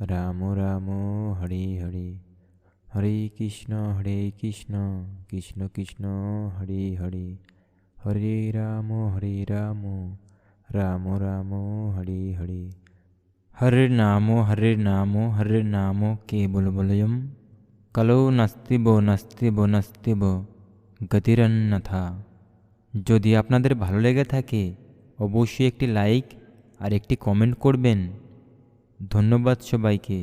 রাম রাম, হরে হরে। হরে কৃষ্ণ হরে কৃষ্ণ কৃষ্ণ কৃষ্ণ, হরে হরে। হরে রাম হরে রাম রাম রাম, হরে হরে। হরে নাম হরে নাম হরে নাম কেবলবলয়ম কলৌ নাস্তিব নাস্তিব নাস্তিব গতিরন্যথা যদি আপনাদের ভালো লেগে থাকে, অবশ্যই একটি লাইক আর একটি কমেন্ট করবেন। ধন্যবাদ সবাইকে।